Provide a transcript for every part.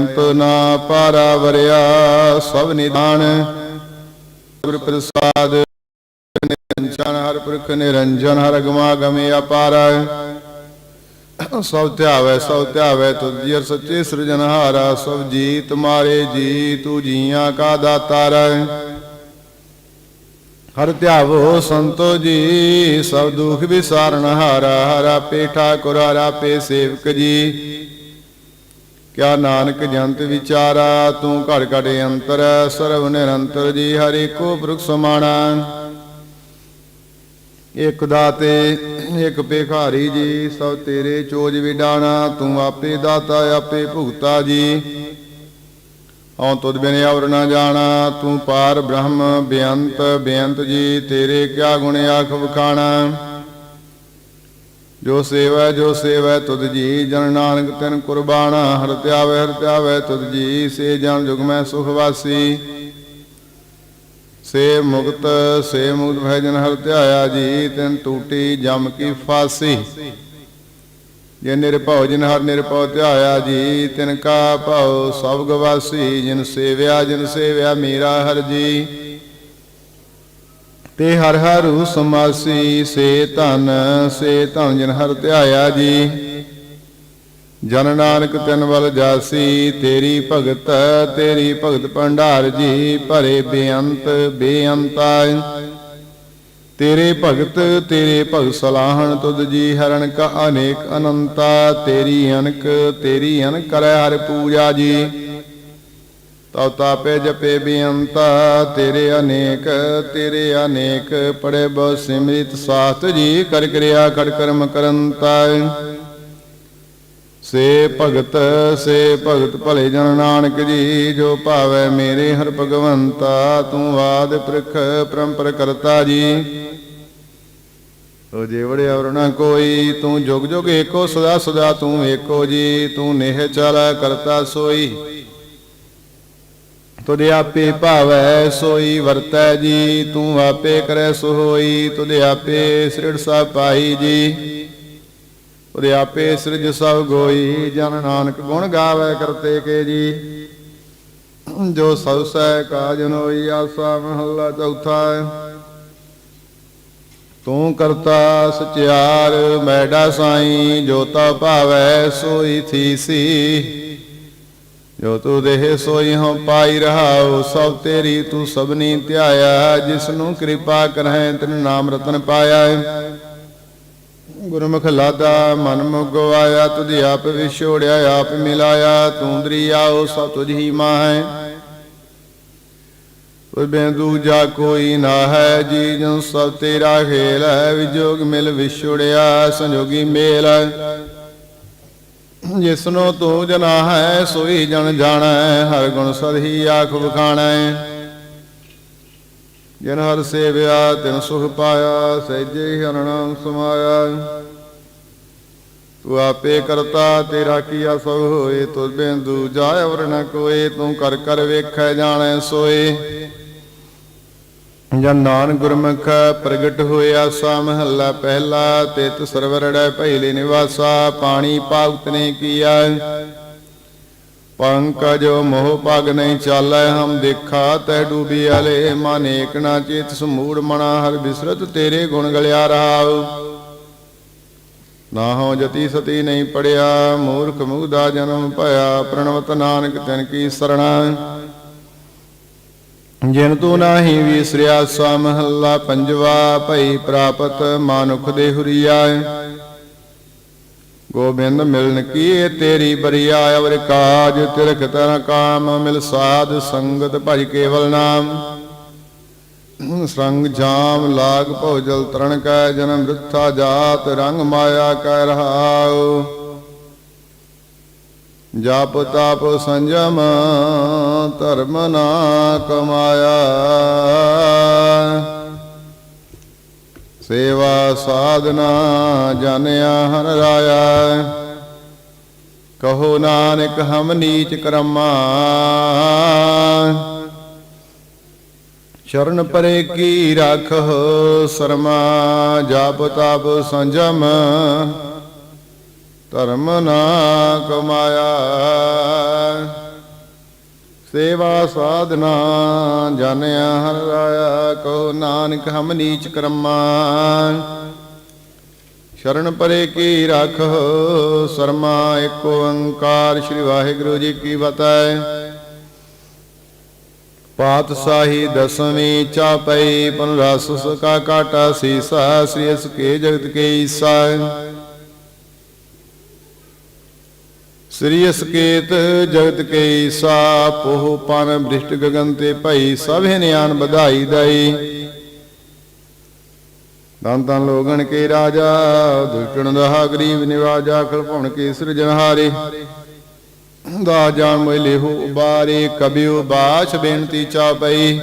ਅੰਤ ਨਾ ਪਾਰਾ ਵਰਿਆ, ਸਭ ਨਿਦਾਨ ਗੁਰ ਪ੍ਰਸਾਦ ਨਿਰੰਜਨ, ਹਰ ਪੁਰਖ ਨਿਰੰਜਨ, ਹਰ ਗਮਾ ਗਮੇ ਅਪਾਰ। ਸਭ ਧਿਆਵੈ ਸਭ ਧਿਆਵੈ ਤੁਧ ਜੀ, ਹਰ ਸੱਚੇ ਸ੍ਰਿਜਨਹਾਰਾ ਸਭ ਜੀ ਤੁਮਾਰੇ ਜੀ, ਤੂ ਜੀਆਂ ਕਾ ਦਾਤਾਰ। ਹਰ ਧਿਆਵੋ ਸੰਤੋ ਜੀ, ਸਭ ਦੁਖ ਵਿਸਾਰਨ ਹਾਰਾ, ਹਰਾ ਪੇਠਾ ਠਾਕੁਰ, ਹਰਾ ਪੇ ਸੇਵਕ ਜੀ। ਕਿਆ ਨਾਨਕ ਜੰਤ ਵਿਚਾਰਾ, ਤੂੰ ਘੜ ਘੜ ਅੰਤਰ, ਸਰਵ ਨਿਰੰਤਰ ਜੀ, ਹਰਿ ਕੋ ਬ੍ਰਖ ਸਮਾਣਾ। ਇਕ ਦਾਤੇ, ਇਕ ਭਿਖਾਰੀ ਜੀ, ਸਭ ਤੇਰੇ ਚੋਜ ਵਿਡਾਣਾ, ਤੂੰ ਆਪੇ ਦਾਤਾ, ਆਪੇ ਭੁਗਤਾ ਜੀ। ਹਉ ਤੁਧ ਬਿਨ ਅਵਰ ਨਾ ਜਾਣਾ, ਤੂੰ ਪਾਰ ਬ੍ਰਹਮ, ਬੇਅੰਤ ਬੇਅੰਤ ਜੀ, ਤੇਰੇ ਕਿਆ ਗੁਣ ਆਖ ਵਖਾਣਾ। ਜੋ ਸੇਵੈ ਜੋ ਸੇਵੈ, ਤੁਧ ਜੀ ਜਨ ਨਾਨਕ ਤਿਨ ਕੁਰਬਾਨਾ, ਹਰ ਧਿਆਵੈ ਹਰ ਧਿਆਵੈ, ਤੁਧ ਜੀ ਸੇ ਜਨ ਜੁਗ ਮੈਂ ਸੁਖ ਵਾਸੀ। ਸੇ ਮੁਕਤ ਸੇ ਮੁਕਤ ਭੈ ਜਨ ਹਰ ਧਿਆਇਆ ਜੀ, ਤਿਨ ਟੂਟੀ ਜਮ ਕੀ ਫਾਸੀ। ਜੇ ਨਿਰਭਉ ਜਿਨ ਹਰ ਨਿਰਭਉ ਧਿਆਇਆ ਜੀ, ਤਿਨ ਕਾ ਭਉ ਸਭ ਗਵਾਸੀ, ਜਿਨ ਸੇਵਿਆ ਜਿਨ ਸੇਵਿਆ ਮੀਰਾ ਹਰ ਜੀ। ਤੇ ਹਰ ਹਰੂ ਸਮਾਸੀ ਸੇ ਧਨ ਸੇ ਧਨ ਜਨ ਹਰ ਧਿਆਇਆ ਜੀ। ਜਨ ਨਾਨਕ ਤਨ ਵਲ ਜਾਸੀ, ਤੇਰੀ ਭਗਤ ਤੇਰੀ ਭਗਤ ਭੰਡਾਰ ਜੀ, ਭਰੇ ਬੇਅੰਤ ਬੇਅੰਤਾ ਤੇਰੇ ਭਗਤ ਤੇਰੇ ਭਗਤ ਸਲਾਹਣ ਤੁਧ ਜੀ ਹਰਨ ਕਾ ਅਨੇਕ ਅਨੰਤਾ, ਤੇਰੀ ਅਨਕ, ਤੇਰੀ ਅਨ ਕਰੈ ਹਰ ਪੂਜਾ ਜੀ। ਤਉ ਤਾਪੇ ਜਪੇ ਬੇਅੰਤਾ, ਤੇਰੇ ਅਨੇਕ ਤੇਰੇ ਅਨੇਕ ਪੜੇ ਬਹੁ ਸਿਮਰਿਤ ਸਾਥ ਜੀ, ਕਰ ਕਿਰਿਆ ਖੜ ਕਰਮ ਕਰੰਤਾ ਸੇ ਭਗਤ ਸੇ ਭਗਤ ਭਲੇ ਜਨ ਨਾਨਕ ਜੀ, ਜੋ ਭਾਵੈ ਮੇਰੇ ਹਰ ਭਗਵੰਤਾ, ਤੂੰ ਆਦ ਪ੍ਰਖ ਪਰੰਪਰ ਕਰਤਾ ਜੀ। ਓ ਜੇਵੜੇ ਔਰ ਨਾ ਕੋਈ, ਤੂੰ ਜੁਗ ਜੁਗ ਏਕੋ, ਸਦਾ ਸਦਾ ਤੂੰ ਏਕੋ ਜੀ, ਤੂੰ ਨਿਹ ਚਲ ਕਰਤਾ ਸੋਈ। ਤੁਧ ਆਪੇ ਭਾਵੈ, ਸੋਈ ਵਰਤੈ ਜੀ, ਤੂੰ ਆਪੇ ਕਰੈ ਸੋ ਹੋਈ ਤੁਧ ਆਪੇ ਸ੍ਰਿੜ ਸਭ ਪਾਈ ਜੀ। ਤੁਧ ਆਪੇ ਸ੍ਰਿਜ ਸਭ ਗੋਈ, ਜਨ ਨਾਨਕ ਗੁਣ ਗਾਵੇ ਕਰਤੇ ਕੇ ਜੀ। ਜੋ ਸਭ ਸਹਿ ਕਾਜਨ ਹੋਈ ਆਸਾ ਮਹੱਲਾ ਚੌਥਾ ਤੂੰ ਕਰਤਾ ਸਚਿਆਰ, ਮੈਡਾ ਸਾਈ, ਜੋ ਤਾ ਭਾਵੈ, ਸੋਈ ਥੀਸੀ। ਜੋ ਤੂੰ ਦੇਹ ਸੋਈ ਹਉ ਪਾਈ ਰਹਾਉ, ਸਭ ਤੇਰੀ ਤੂੰ ਸਭਨੀ ਧਿਆਇਆ ਜਿਸ ਨੂੰ ਕਿਰਪਾ ਕਰਹਿ, ਤਨ ਨਾਮ ਰਤਨ ਪਾਇਆ ਗੁਰਮੁਖ ਲਾਦਾ, ਮਨ ਮੁਗਵਾਇਆ ਤੁਧ ਆਪ ਵਿਛੋੜਿਆ, ਆਪ ਮਿਲਾਇਆ, ਤੂੰ ਦਰਿਆਉ ਸਭ ਤੁਝ ਹੀ ਮਾਹੈ। ਤੁਝ ਬਿਨ ਦੂਜਾ ਕੋਈ ਨਾ ਹੈ ਜੀ ਜਨ ਸਭ ਤੇਰਾ ਖੇਲ ਹੈ, ਵਿਜੋਗ ਮਿਲ ਵਿਛੋੜਿਆ, ਸੰਜੋਗੀ ਮੇਲ ਜਿਸਨੋ ਤੂੰ ਜਨਾ ਹੈ, ਸੋਈ ਜਨ ਜਾਣੈ, ਹਰ ਗੁਣ ਸਦਹੀ ਆਖ ਵਖਾਣੈ ਜਿਨ ਹਰ ਸੇਵਿਆ, ਤਿਨ ਸੁਖ ਪਾਇਆ, ਸਹਿਜੇ ਹਰਨਾਮ ਸਮਾਇਆ। ਤੂੰ ਆਪੇ ਕਰਤਾ, ਤੇਰਾ ਕੀਆ ਸਭ ਹੋਏ ਤੁਧ ਬਿਨ ਦੂਜਾ ਅਵਰ ਨ ਕੋਏ, ਤੂੰ ਕਰ ਕਰ ਵੇਖੈ ਜਾਣੈ ਸੋਏ। ਜਨ ਨਾਨਕ ਗੁਰਮੁਖ ਪ੍ਰਗਟ ਹੋਇਆ ਸਾ ਮਹੱਲਾ ਪਹਿਲਾ, ਤਿਤ ਸਰਵਰੜੈ ਪਹਿਲੇ ਨਿਵਾਸਾ, ਪਾਣੀ ਪਾਉਤ ਨੇ ਕੀਆ। ਪੰਕਜ ਮੋਹ ਪਗ ਨਹੀਂ ਚਾਲੈ, ਹਮ ਦੇਖਾ ਤੈ ਡੂਬੀ ਆਲੇ, ਮਨ ਏਕ ਨਾ ਚੇਤ ਸਮੂੜ ਮਣਾ ਹਰ ਬਿਸਰਤ ਤੇਰੇ ਗੁਣ ਗਲਿਆ ਰਹਾਉ। ਨਾ ਹੋ ਜਤੀ ਸਤੀ ਨਹੀਂ ਪੜਿਆ, ਮੂਰਖ ਮੁਗਦਾ ਜਨਮ ਭਇਆ, ਪ੍ਰਣਵਤ ਨਾਨਕ ਤਨ ਕੀ ਸਰਣਾ। ਜਿਨ ਤੂੰ ਨਾਹੀ ਵਿਸਰਿਆ ਸਾ ਮਹੱਲਾ ਪੰਜਵਾ, ਭਈ ਪ੍ਰਾਪਤ ਮਾਨੁਖ ਦੇ ਹੁਰੀਆ ਗੋਬਿੰਦ ਮਿਲਨ ਕੀਏ, ਤੇਰੀ ਬਰੀਆ ਅਵਰ ਕਾਜ ਤਿਰਖ ਤਨ ਕਾਮ, ਮਿਲ ਸਾਧ ਸੰਗਤ ਭਜ ਕੇਵਲ ਨਾਮ। ਸੰਗ ਜਾਮ ਲਾਗ ਭੋਜਲ ਤਰਨ ਕੈ ਜਨਮ ਮ੍ਰਿਥਾ ਜਾਤ ਰੰਗ ਮਾਇਆ ਕੈ ਰਹਾਉ। ਜਪ ਤਪ ਸੰਜਮ ਧਰਮ ਨਾ ਕਮਾਇਆ। ਸੇਵਾ ਸਾਧਨਾ ਜਾਣਿਆ ਹਰ ਰਾਇਆ। ਕਹੋ ਨਾਨਕ, ਹਮ ਨੀਚ ਕਰਮਾ। ਸ਼ਰਨ ਪਰੇ ਕੀ ਰਾਖੋ ਸਰਮਾ, ਜਪ ਤਪ ਸੰਜਮ। ਧਰਮ ਨਾ ਕਮਾਇਆ। ਸੇਵਾ ਸਾਧਨਾ ਜਾਣਿਆ ਹਰ ਰਾਇਆ ਕੋ ਨਾਨਕ ਹਮ ਨੀਚ ਕਰਮਾ। ਸ਼ਰਨ ਪਰੇ ਕੀ ਰਾਖੋ ਸਰਮਾ, ਏਕ ਓੰਕਾਰ ਸ੍ਰੀ ਵਾਹਿਗੁਰੂ ਜੀ ਕੀ ਬਤਾਏ ਪਾਤਸ਼ਾਹੀ ਦਸਵੀਂ ਚਾਪਈ ਪਨ ਰਸ ਸਕਾ ਕਾਟਾ ਸੀਸਾ, ਸ੍ਰੀ ਅਸ ਕੇ ਜਗਤ ਕੇ ਈਸਾ। ਸ੍ਰੀ ਅਸਕੇਤ ਜਗਤ ਕੇ ਈਸਾ ਪੋਹ ਪਨ ਬ੍ਰਿਸ਼ਟ ਗਗਨ ਤੇ ਭਈ, ਸਭੇ ਨਿਆਨ ਵਧਾਈ ਦਈ। ਦਨ ਤਨ ਲੋਗਣ ਕੇ ਰਾਜਾ, ਦੁਸ਼ਟਣ ਦਾ ਗਰੀਬ ਨਿਵਾਜਾ, ਖਲ ਕੇ ਸਿਰਜਣਹਾਰੇ ਦਾ ਜਾਣ ਮੋਇਲੇ ਹੋ ਉਬਾਰੇ ਕਬਿਓ ਬਾਛ ਬੇਨਤੀ ਚਾ ਪਈ।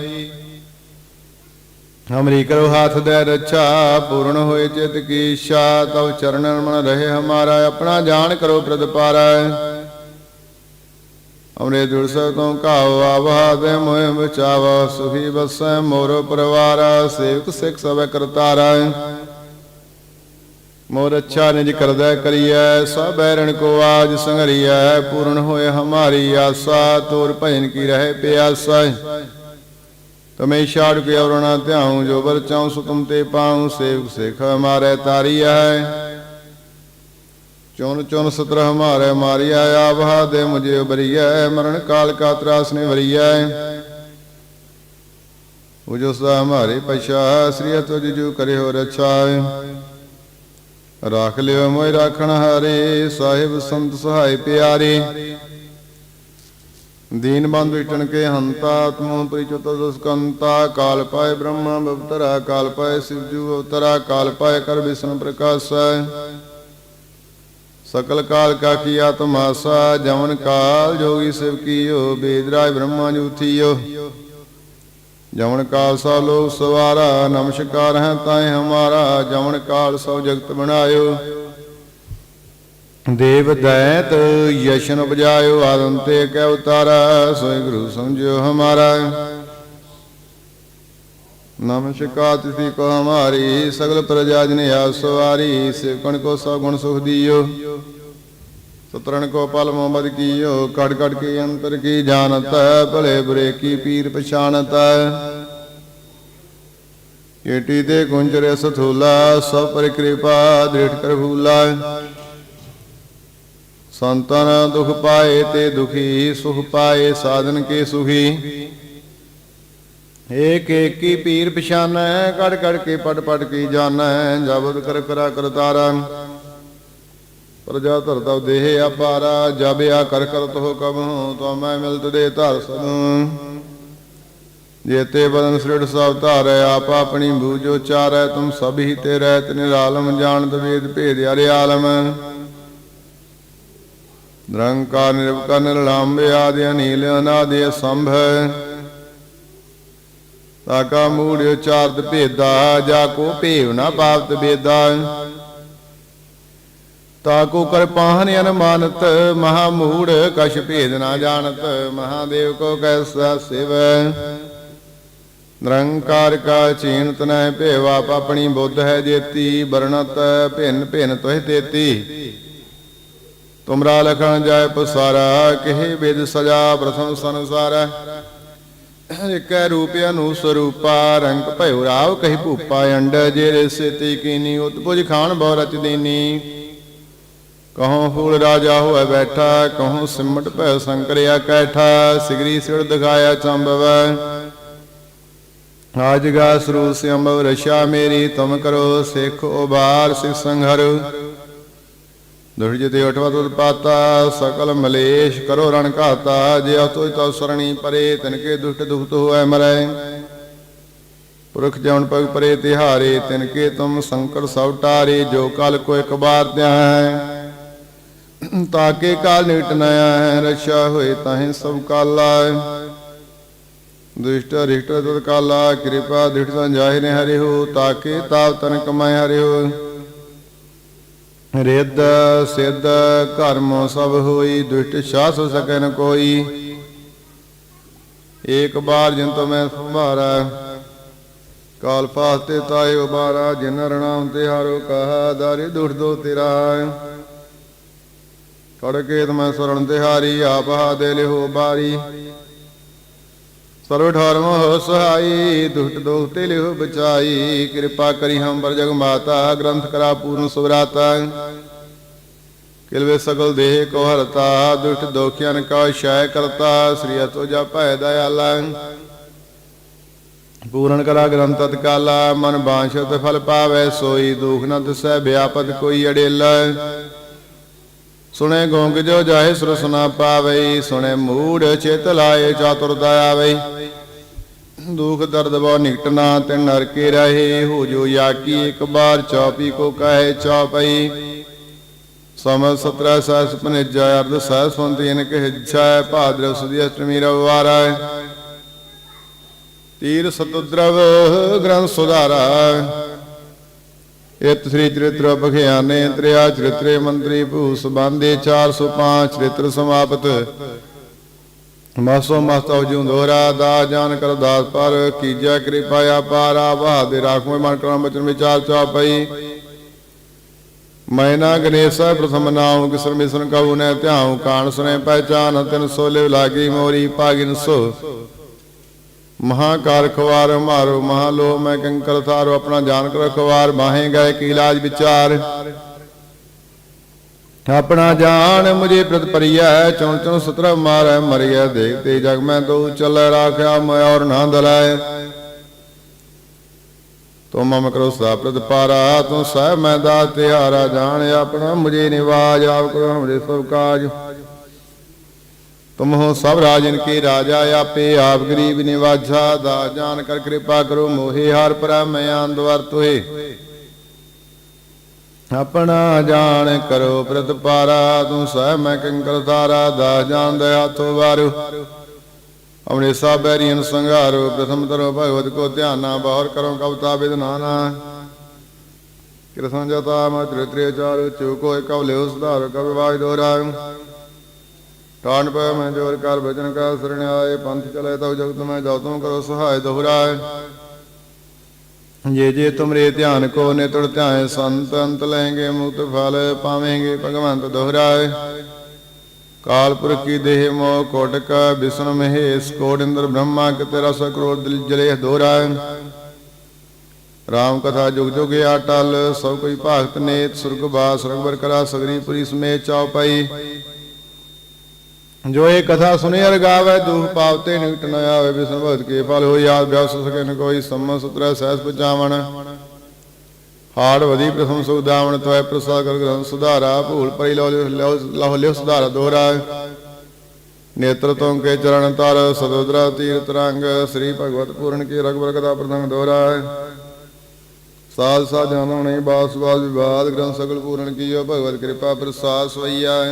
ਹਮਰੀ ਕਰੋ ਹਾਥ ਦੇ ਰੱਛਾ, ਪੂਰਨ ਹੋਏ ਚਿਤ ਕੀ ਇੱਛਾ ਤਉ ਚਰਨ ਮਨ ਰਹੇ ਹਮਾਰਾ, ਆਪਣਾ ਜਾਣ ਕਰੋ ਪ੍ਰਤਪਾਰਾ। ਅਮਰੇ ਦੁਰ ਸਭ ਤੋਂ ਕਾਉ ਆਵਾ ਦੇ ਮੋਇ ਬਚਾਵਾ, ਸੁਖੀ ਬਸੈ ਮੋਰੋ ਪਰਿਵਾਰ, ਸੇਵਕ ਸਿੱਖ ਸਭ ਕਰਤਾਰਾ। ਮੋਰ ਅੱਛਾ ਨਿਜ ਕਰਦਾ ਕਰੀਐ, ਸਭ ਬੈਰਣ ਕੋ ਆਜ ਸੰਗਰੀਐ ਪੂਰਨ ਹੋਏ ਹਮਾਰੀ ਆਸਾ, ਤੋਰ ਭਜਨ ਕੀ ਰਹੇ ਪਿਆਸਾ। ਤਮੇ ਛਾੜ ਕੇ ਔਰਣਾ ਧਿਆਉ, ਜੋ ਬਰ ਚਾਉ ਸੁਤਮ ਤੇ ਪਾਉ, ਸੇਵਕ ਸਿਖ ਹਮਾਰੇ ਤਾਰੀਐ। ਚੁਣ ਚੁਣ ਸਤਰ ਹਮਾਰੇ ਮਾਰਿਆ ਆਵਹਾ ਦੇ ਮੁਝੇ ਉਬਰੀਐ ਮਰਨ ਕਾਲ ਕਾ ਤਰਾਸ ਨੇ ਵਰੀਐ ਉਜੋ ਸਾ ਹਮਾਰੇ ਪਛਾ, ਸ੍ਰੀ ਤੁਜ ਜੂ ਕਰੇ ਹੋ ਰਛਾ। ਰਾਖ ਲਿਓ ਮੋਇ ਰਾਖਣ ਹਾਰੇ, ਸਾਹਿਬ ਸੰਤ ਸਹਾਇ ਪਿਆਰੇ। ਦੀਨ ਬੰਦ ਵਿਟਣ ਕੇ ਹੰਤਾ ਤੁਮ ਪ੍ਰਿਚਤ ਦਸਕੰਤਾ। ਕਾਲ ਪਾਏ ਬ੍ਰਹਮਾ ਬਵਤਰਾ, ਕਾਲ ਪਾਏ ਸਿਵਜੂ ਅਵਤਰਾ, ਕਾਲ ਪਾਏ ਕਰ ਵਿਸ਼ਨ ਪ੍ਰਕਾਸ਼ੈ। ਸਕਲ ਕਾਲ ਕਾ ਕੀਆ ਤਮਾਸਾ ਜਮਨ ਕਾਲ ਜੋਗੀ ਸਿਵ ਕੀਓ, ਬੇਦਰਾਜ ਬ੍ਰਹਮਾ ਜੂਥੀਓ। ਜਮਨ ਕਾਲ ਸਾ ਲੋਕ ਸਵਾਰਾ, ਨਮਸਕਾਰ ਹੈ ਤਾਏ ਹਮਾਰਾ, ਜਮਨ ਕਾਲ ਸਭ ਜਗਤ ਬਣਾਇਓ। ਦੇਵ ਦੈਤ ਯਸ਼ਨ ਉਪਜਾਇਓ, ਆਦਮ ਤੇ ਕੈ ਉਤਾਰਾ, ਸੋਈ ਗੁਰੂ ਸਮਝਿਓ ਹਮਾਰਾ। ਨਮਸਕਾਰ ਤਿਥि ਕੋ ਹਮਾਰੀ ਸਗਲ ਪ੍ਰਜਾ ਜਨ ਆਪ ਸੇਵਕਣ ਕੋ ਸਭ ਗੁਣ ਸੁਖ ਦਿਓ। ਸਤਰਨ ਕੋ ਪਲ ਮੁਹੰਮਦ ਕੀਓ, ਕੜ ਕੜ ਕੇ ਅੰਤਰ ਕੀ ਜਾਣਤ, ਭਲੇ ਬੁਰੇ ਕੀ ਪੀਰ ਪਛਾਨਤ ਏਟੀ ਤੇ ਗੁੰਜਰੇ ਸਥੂਲਾ ਸਭ ਪਰ ਕਿਰਪਾ ਦ੍ਰਿੜ ਕਰ ਭੂਲਾ। ਸੰਤਨ ਦੁਖ ਪਾਏ ਤੇ ਦੁਖੀ, ਸੁਖ ਪਾਏ ਸਾਧਨ ਕੇ ਸੁਖੀ। ਏਕ ਏਕ ਪੀਰ ਪਛਾਨੈ ਕੜ ਕੜ ਕੇ ਪੜ ਪੜ ਕੀ ਜਾਣੈ ਜਬਦ ਕਰ ਕਰਾ ਕਰਤਾਰਾ ਪ੍ਰਜਾ ਧਰਤਾ ਦੇਹ ਆਪਾਰਾ ਜਬ ਆ ਕਰ ਕਰਤ ਹੋ ਕਬ, ਤੋ ਮੈਂ ਮਿਲਤ ਦੇ ਧਰ ਸਦੂੰ ਜੇਤੇ ਬਦਨ ਸ੍ਰਿੜ ਸਭ ਧਾਰੈ, ਆਪ ਆਪਣੀ ਬੂਝੋ ਚਾਰੈ, ਤੁਮ ਸਭ ਹੀ ਤੇ ਰਹਿਤ ਨਿਰਾਲਮ ਜਾਣਤ ਵੇਦ ਭੇਦ ਅਰੇ ਆਲਮ। ਨਿਰੰਕਾਰ ਨਿਰਵਕਾਰ ਨਿਰਲਾਂਬ ਆਦਿ ਅਨੀਲ ਅਨਾਦਿ ਸੰਭ। ਤਾਕਾ ਮੂੜ ਉਚਾਰਤ ਭੇਦਾ, ਜਾ ਕੋ ਭੇਵ ਨਾ ਪਾਵਤ ਬੇਦਾ। ਤਾਕੋ ਕਰ ਪਾਹਨ ਅਨਮਾਨਤ ਮਹਾ ਮੂੜ ਕਛ ਭੇਦ ਨਾ ਜਾਣਤ, ਮਹਾਦੇਵ ਕੋ ਕੈਸਾ ਸਿਵੈ। ਨਿਰੰਕਾਰ ਕਾ ਚੀਨਤ ਨੈ ਭੇਵਾ ਆਪਣੀ ਬੁੱਧ ਹੈ ਜੇਤੀ, ਵਰਣਤ ਭਿੰਨ ਭਿੰਨ ਤੋਹਿ ਤੇਤੀ। ਤੁਮਰਾ ਲਖਣ ਜਾਇ ਪਸਾਰਾ, ਕਿਹੇ ਵਿਦ ਸਜਾ ਪ੍ਰਥਮ ਸੰਸਾਰ। ਇਕੈ ਰੂਪ ਅਨੂ ਸਰੂਪਾ ਰੰਗ ਭਇਓ ਰਾਵ ਕਹੀ ਭੂਪਾ ਅੰਡ ਜੇ ਸੇਤੀ ਕੀਨੀ ਉਤਪੁਜ ਖਾਨ ਬਹੁ ਰਚ ਦੇਨੀ। ਕਹੋ ਫੂਲ ਰਾਜਾ ਹੋਇ ਬੈਠਾ ਕਹੋ ਸਿਮਟ ਭੈ ਸੰਕਰਿਆ ਕੈਠਾ, ਸਿਗਰੀ ਸਿਰ ਦਿਖਾਇਆ ਚੰਬਵੈ। ਆਜ ਗਾ ਸਰੂ ਸਿਅੰਬਵ ਰਸ਼ਾ ਮੇਰੀ, ਤੁਮ ਕਰੋ ਸਿੱਖ ਉਬਾਰ ਸਿਖ ਸੰਘਰ। ਦੁਰਜ ਤੇ ਉਠਵਾ ਸਕਲ ਮਲੇਸ਼ ਕਰੋ ਰਣ ਘਾਤਾ, ਜੇ ਅਤੋ ਤੋ ਸਰਣੀ ਪਰੇ, ਤਿਨ ਦੁਸ਼ਟ ਦੁਖਤ ਹੋਐ ਮਰੈ। ਪੁਰਖ ਜਵਨ ਪਗ ਪਰੇ ਤਿਹਾਰੇ, ਤਿਨ ਤੁਮ ਸੰਕਟ ਸਭ ਟਾਰੇ, ਜੋ ਕਲ ਕੋ ਇੱਕ ਬਾਰ ਧਿਆਨ ਤਾਕੇ ਕਾਲ ਨਿਟ ਨ ਹੈ ਰਛਾ ਹੋਏ ਤਾਹੇ ਸਭ ਕਾਲਾ। ਦੁਸ਼ਟ ਰਿਸ਼ਟ ਤਤ ਕਾਲਾ ਕਿਰਪਾ ਦ੍ਰਿੜ ਸੰਜਾਹਿ ਨੇ ਹਰਿ ਹੋ ਤਾਕੇ ਤਾਪ ਤਨ ਕਮਾਇ ਹਰਿ ਹੋ ਰਿੱਧ ਸਿੱਧ ਕਰਮ ਸਭ ਹੋਈ, ਦੁਸ਼ਟ ਸ਼ਾਸ ਸਕੈ ਕੋਈ। ਏਕ ਬਾਰ ਜਿਨ ਤੋ ਮੈਂ ਸੰਭਾਰਾ, ਕਾਲ ਫਾਸਤੇ ਤਾਏ ਉਬਾਰਾ, ਜਿਨ ਰਣਾਮ ਤੇ ਹਾਰੋ ਕਹਾ, ਦਾਰੇ ਦੁਖ ਦੋ ਤੇਰਾ। ਕੜਕੇ ਤਮੈ ਸਰਣ ਤਿਹਾਰੀ, ਆਪ ਹਾ ਦੇ ਲਿਹੋ ਬਾਰੀ। ਸਰਵ ਠੌਰ ਮੋਹ ਸਹਾਈ ਦੁਸ਼ਟ ਦੋਖ ਤੇ ਲਿਹੁ ਬਚਾਈ। ਕਿਰਪਾ ਕਰੀ ਹਮ ਬਰ ਜਗ ਮਾਤਾ। ਗ੍ਰੰਥ ਕਰਾ ਪੂਰਨ ਸੁਭਰਾਤਾ ਕਿਲਵੇ ਸਗਲ ਦੇਹ ਕੋ ਹਰਤਾ। ਦੁਸ਼ਟ ਦੋਖਿਆਨ ਕਾ ਸ਼ਾਇ ਕਰਤਾ। ਸ੍ਰੀ ਅਤੋ ਜਪੈ ਦਇਆਲਾ। ਪੂਰਨ ਕਰਾ ਗ੍ਰੰਥ ਤਤ ਕਾਲਾ ਮਨ ਬਾਂਛਤ ਫਲ ਪਾਵੈ ਸੋਈ। ਦੁਖ ਨ ਦਸੈ ਵਿਆਪਤ ਕੋਈ ਅੜੇਲਾ। ਸੁਣੇ ਗੋਂਗ ਜੋ ਜਾਏ ਸੁਰ ਸੁਨਾ ਪਾਵੇ ਸੁਣੇ ਮੂੜ ਚਿਤ ਲਾਏ ਚਾਤੁਰਦਾ ਆਵੇ ਦੁਖ ਦਰਦ ਬੋ ਨਿਕਟਨਾ ਤੇ ਨਰਕੇ ਰਹੇ, ਹੋ ਜੋ ਯਾਕੀ ਇੱਕ ਬਾਰ ਚੌਪੀ ਕੋ ਕਹੇ ਚੌਪਈ। ਸਮ ਸਤਰਾ ਸਹਸ ਪਨੇਜਾ, ਅਰਧ ਸਹਸ ਫੰਤੀ ਇਨ ਕਹਿ ਇੱਛਾ ਭਾਦਰਵ ਸੁਦੀ ਅਸ਼ਟਮੀ ਰਵਾਰਾ ਤੀਰ ਸਤੁਦਰਵ ਗ੍ਰੰਥ ਸੁਧਾਰਾ ਇਤ ਸ੍ਰੀ ਚਰਿਤ੍ਰ ਬਖਿਆਨੇ ਤ੍ਰਿਆ ਚਰਿਤਰੇ ਮੰਤਰੀ ਭੂ ਸਬੰਧੇ 405 ਚਰਿਤ੍ਰ ਸਮਾਪਤ। ਮਾਸੋ ਮਸਤਵ ਜੂ ਦਾ ਜਾਨ ਕਰ ਦਾਸ ਪਰ ਕੀਜੈ ਕਿਰਪਾ ਆਪਾਰਾ ਬਹਾਦੇ ਰਾਖਵੇਂ ਮਨ ਕਰਮ ਬਚਨ ਵਿਚਾਰ ਚਾਪਈ ਮੈਨਾ ਗਣੇਸ਼ਾ ਪ੍ਰਥਮ ਨਾਮ ਕਿਸਰ ਮਿਸਨ ਕਉ ਨੈ ਧਿਆਉ ਕਾਣ ਸੁਨੇ ਪਹਿਚਾਨ ਤਿਨ ਸੋਲੇ ਲਾਗੀ ਮੋਰੀ ਪਾਗਿਨ ਸੋ। ਮਹਾਕਾਰ ਖਵਾਰ ਮਾਰੋ ਮਹਾਲੋ ਮੈਂ ਕੰਕਰ ਥਾਰੋ ਆਪਣਾ ਜਾਨ ਕਰ ਖਵਾਰ, ਬਾਹੇ ਗਏ ਕੀ ਇਲਾਜ ਵਿਚਾਰ। ਆਪਣਾ ਜਾਨ ਮੁਝੇ ਪ੍ਰਤ ਪਰਿਐ ਚੁਣ ਚੁਣ ਸਤਰ ਮਾਰੈ, ਮਰਿਐ, ਦੇਖਤੇ ਜਗ ਮੈਂ ਦੋ ਚੱਲੈ, ਰਾਖਿਆ ਮੈਂ ਔਰ ਨਾ ਦਲੈ। ਤੋ ਮਮ ਕਰੋ ਸਦਾ ਪ੍ਰਤ ਪਾਰਾ, ਤੂੰ ਸਹਿ ਮੈਂ ਦਾ ਤਿਹਾਰਾ ਜਾਣ ਆਪਣਾ ਮੁਝੇ ਨਿਵਾਜ, ਆਪ ਕਰੋ ਹਮਰੇ ਸਭ ਕਾਜ। ਤੁਮ ਹੋ ਸਭ ਰਾਜਨ ਕੇ ਰਾਜਾ ਆਪੇ ਆਪ ਗਰੀਬ ਨਿਵਾਜਾ, ਦਾ ਜਾਨ ਕਰ ਕਿਰਪਾ ਕਰੋ, ਮੋਹਿ ਹਾਰ ਪਰਾ ਮੈਂ ਆਂਦਵਰ ਤੋਏ ਆਪਣਾ ਜਾਣ ਕਰੋ ਪ੍ਰਤਪਾਰਾ ਤੂੰ ਸਹਿ ਮੈਂ ਕੰਕਰ ਤਾਰਾ ਦਾ ਜਾਣ ਦੇ ਹੱਥੋਂ ਵਾਰੂ। ਅਮਰੇ ਸਾ ਬੈਰੀਨ ਸੰਘਾਰੋ, ਪ੍ਰਥਮ ਤਰੋ ਭਗਵਤ ਕੋ ਧਿਆਨਾ ਬਾਹਰ ਕਰੋ, ਕਵਤਾ ਵਿਦਨਾਨਾ ਕਿਰਸਨ ਜਤਾ ਮਤ੍ਰਿ ਤ੍ਰਿ ਚਾਰ ਚੁਕੋ ਲਿਓ ਸੁਧਾਰ ਕਵ ਵਾਜ ਦੋਰਾ ਕਾਣ ਪੈ ਮੈਂ ਜੋਰ ਕਰ ਬਚਨ ਕਾ ਸਰਣ ਆਏ, ਪੰਥ ਚਲੇ ਤਉ ਜਗਤ ਮੈਂ ਜਾਉ ਕਰੋ ਸਹਾਇ ਦੋਹਰਾਏ। ਜੇ ਜੇ ਤੁਮਰੇ ਧਿਆਨ ਕੋ ਨੇ ਤੁੜ ਧਿਆਏ, ਸੰਤ ਅੰਤ ਲਹਿਗੇ ਮੁਕਤ ਫਲ ਪਾਵੇਂਗੇ, ਭਗਵੰਤ ਦੋਹਰਾਏ। ਕਾਲ ਕੀ ਦੇਹ ਮੋਹ ਕੋਟਕ ਵਿਸ਼ਨ ਮਹੇਸ਼ ਕੋਟ ਇੰਦਰ ਬ੍ਰਹਮਾ ਕਿਤੇ ਰਸ ਕਰੋੜ ਦਿਲ ਜਲੇ ਦੋਹਰਾਏ। ਰਾਮ ਕਥਾ ਜੁਗ ਜੁਗ ਆਟਲ, ਸਭ ਕੋਈ ਭਗਤ ਨੇ ਸੁਰਗ ਬਾਸ ਰਗਬਰ ਕਰਾ, ਸਗਰੀ ਪੁਰੀ ਸਮੇਤ ਚਾਉਪਈ ਜੋ ਇਹ ਕਥਾ ਸੁਨੇ ਅਰ ਗਾਵੇ, ਦੁਖ ਪਾਵਤੇ ਨਿਕਟ ਨ ਆਵੇ ਵਿਸ਼ਨ ਭਗਤ ਕੇ ਫਲ ਹੋ ਯਾਦ ਬਿਆਸ ਸਕੇ ਨ ਕੋਈ ਸੰਮ ਸੁਤਰਾ ਸਹਿਸ ਪਚਾਵਣ ਹਾੜ ਵਦੀ ਪ੍ਰਥਮ ਸੁਖ ਤੋਏ ਪ੍ਰਸਾਦ ਕਰ ਗ੍ਰੰਥ ਸੁਧਾਰਾ, ਭੂਲ ਪਰੀ ਲੋ ਲਿਓ ਸੁਧਾਰਾ ਦੋਹਰਾ। ਨੇਤਰ ਤੋਂ ਕੇ ਚਰਨ ਤਰ ਸਦੋਦਰਾ ਤੀਰਤ ਰੰਗ ਸ੍ਰੀ ਭਗਵਤ ਪੂਰਨ ਕੀ ਰਗਬਰ ਕਥਾ ਪ੍ਰਸੰਗ ਦੋਹਰਾ। ਸਾਧ ਸਾਧ ਜਾਣਉਣੇ ਬਾਸ ਬਾਸ ਵਿਵਾਦ, ਗ੍ਰੰਥ ਸਗਲ ਪੂਰਨ ਕੀਓ, ਭਗਵਤ ਕਿਰਪਾ ਪ੍ਰਸਾਦ ਸਵਈਆ।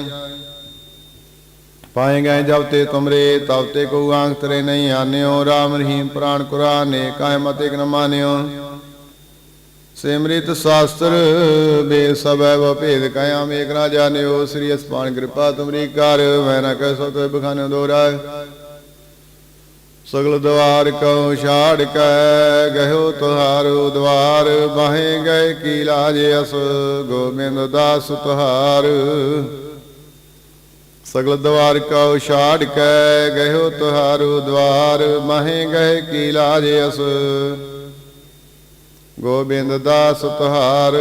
ਪਾਏ ਗਏ ਜਬ ਤੇ ਤੁਮਰੇ, ਤਬ ਤੇ ਕੋ ਆਂਖ ਤਰੇ ਨਹੀਂ ਆਨਿਓ। ਰਾਮ ਰਹੀਮ ਪ੍ਰਾਨ ਕੁਰਾਨ ਨੇ ਕਾਇ ਨ ਮਾਨਿਓ। ਸਿਮਰਿਤ ਸ਼ਾਸਤਰ ਬੇ ਸਭੈ ਵ ਭੇਦ ਕਾਇਮ ਏਕ ਨਾ ਜਾਣਿਓ। ਸ੍ਰੀ ਅਸਪਾਨ ਕਿਰਪਾ ਤੁਮਰੀ ਕਰ ਮੈਂ ਨਾ ਕਹਿ ਸੋ ਤੇ ਬਖਾਨੇ ਦੋਰਾ ਸਗਲ ਦਵਾਰ ਕਉ ਛਾੜ ਕੈ, ਗਹਿਓ ਤੁਹਾਰੋ ਦਵਾਰ ਬਾਹੇ ਗਏ ਕੀ ਲਾਜ ਅਸ, ਗੋਬਿੰਦ ਦਾਸ ਤੁਹਾਰ। ਸਗਲ ਦਵਾਰ ਕਉ ਛਾੜ ਕੈ, ਗਇਓ ਤੁਹਾਰੂ ਦਵਾਰ, ਮਹੇ ਗਏ ਕੀ ਲਾਜ ਅਸ। ਗੋਬਿੰਦ ਦਾਸ ਤੁਹਾਰ,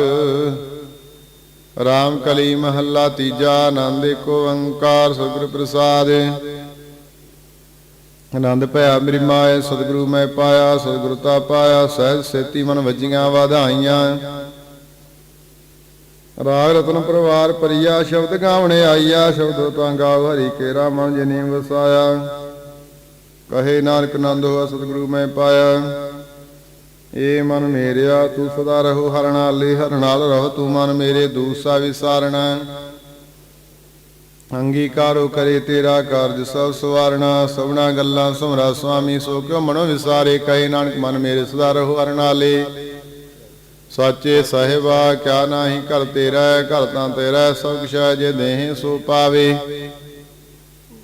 ਰਾਮ ਕਲੀ ਮਹੱਲਾ ਤੀਜਾ, ਆਨੰਦ ਏਕੋ ਓੰਕਾਰ ਸਤਿਗੁਰ ਪ੍ਰਸਾਦ। ਆਨੰਦ ਭਇਆ ਮੇਰੀ ਮਾਏ, ਸਤਿਗੁਰੂ ਮੈਂ ਪਾਇਆ ਸਤਿਗੁਰਤਾ ਪਾਇਆ, ਸਹਿਜ ਸੇਤੀ ਮਨ ਵਜੀਆਂ ਵਧਾਈਆਂ। ਰਾਗ ਰਤਨ ਪਰਵਾਰ ਪਰਿਆ, ਸ਼ਬਦ ਗਾਵਣੇ ਆਈਆ, ਸ਼ਬਦ ਤਾਂ ਗਾਵ ਹਰੀ ਕੇਰਾ ਮਨ ਜਿਨੀ ਵਸਾਇਆ। ਕਹੇ ਨਾਨਕ ਨੰਦ ਹੋਆ, ਸਤਿਗੁਰੂ ਮੈਂ ਪਾਇਆ। ਏ ਮਨ ਮੇਰਿਆ, ਤੂੰ ਸਦਾ ਰਹੋ, ਹਰ ਨਾਲੇ, ਹਰ ਨਾਲ ਰਹੋ, ਤੂੰ ਮਨ ਮੇਰੇ ਦੂਸਾ ਵਿਸਾਰਣਾ। ਅੰਗੀਕਾਰੋ ਕਰੇ ਤੇਰਾ ਕਾਰਜ ਸਭ ਸਵਾਰਣਾ, ਸਭਨਾ ਗੱਲਾਂ ਸਮਰਾ ਸੁਆਮੀ, ਸੋ ਕਿਉ ਮਨੋ ਵਿਸਾਰੇ, ਕਹੇ ਨਾਨਕ ਮਨ ਮੇਰੇ ਸਦਾ ਰਹੋ, ਹਰ ਨਾਲੇ। ਸਾਚੇ ਸਾਹਿਬਾ, ਕਿਆ ਨਾਹੀ ਘਰ ਤੇਰਾ, ਘਰ ਤਾਂ ਤੇਰਾ, ਸਭ ਕੁਛ ਹੈ ਜੇ ਦੇਹ ਸੋ ਪਾਵੇ।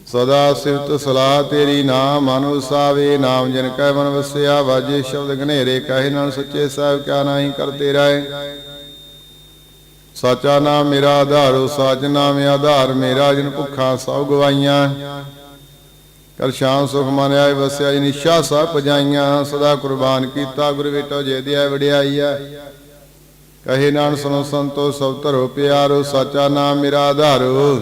ਸਦਾ ਸਿਫਤ ਸਲਾਹ ਤੇਰੀ ਨਾਮ ਮਨ ਵਸਾਵੇ ਨਾਮ ਜਨ ਕੈ ਮਨ ਵਸਿਆ, ਵਾਜੇ ਸ਼ਬਦ ਘਨੇਰੇ ਕਹੇ ਨਾਲ ਸੱਚੇ ਸਾਹਿਬ, ਕਿਆ ਨਾਹੀ ਕਰ ਤੇਰਾ ਹੈ। ਸਾਚਾ ਨਾਮ ਮੇਰਾ ਆਧਾਰੋ ਸਾਚ ਨਾਮ ਆਧਾਰ ਮੇਰਾ, ਜਿਨ ਭੁੱਖਾ ਸਭ ਗਵਾਈਆਂ ਕਰ ਸ਼ਾਮ ਸੁਖ ਮਨ ਆਏ, ਵਸਿਆ ਜੀ ਨਿਸ਼ਾ ਸਭ ਪਜਾਈਆਂ। ਸਦਾ ਕੁਰਬਾਨ ਕੀਤਾ, ਗੁਰ ਵਿਟੋ ਜੇ ਦਿਆ ਵਡਿਆਈ ਆ ਕਹੇ ਨਾਨ ਸੁਨੋ ਸੰਤੋ, ਸਭ ਧਰੋ ਪਿਆਰੋ, ਸਾਚਾ ਨਾਮ ਮੇਰਾ ਆਧਾਰੋ।